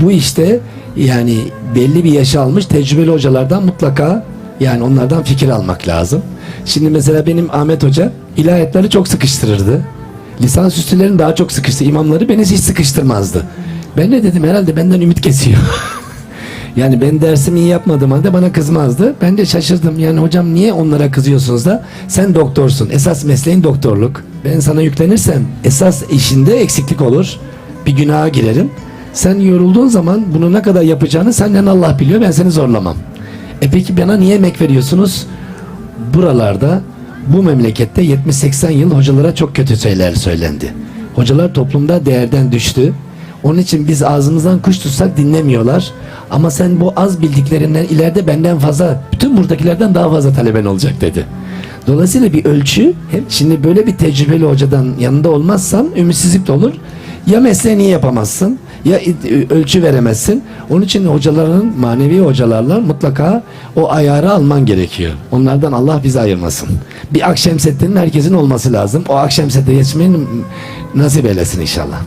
Bu işte yani belli bir yaşa almış tecrübeli hocalardan mutlaka yani onlardan fikir almak lazım. Şimdi mesela benim Ahmet Hoca ilahiyatları çok sıkıştırırdı. Lisansüstülerin daha çok sıkıştı. imamları beni hiç sıkıştırmazdı. Ben ne dedim herhalde benden ümit kesiyor. yani ben dersimi iyi yapmadığım halde bana kızmazdı. Ben de şaşırdım. Yani hocam niye onlara kızıyorsunuz da sen doktorsun. Esas mesleğin doktorluk. Ben sana yüklenirsem esas işinde eksiklik olur. Bir günaha girerim. Sen yorulduğun zaman bunu ne kadar yapacağını senden Allah biliyor. Ben seni zorlamam. E peki bana niye emek veriyorsunuz? Buralarda bu memlekette 70-80 yıl hocalara çok kötü şeyler söylendi. Hocalar toplumda değerden düştü. Onun için biz ağzımızdan kuş tutsak dinlemiyorlar. Ama sen bu az bildiklerinden ileride benden fazla, bütün buradakilerden daha fazla taleben olacak dedi. Dolayısıyla bir ölçü, şimdi böyle bir tecrübeli hocadan yanında olmazsan ümitsizlik de olur. Ya mesleğini yapamazsın, ya i- ölçü veremezsin. Onun için hocaların, manevi hocalarla mutlaka o ayarı alman gerekiyor. Onlardan Allah bizi ayırmasın. Bir Akşemseddin'in herkesin olması lazım. O Akşemseddin'e yetişmeyi nasip eylesin inşallah.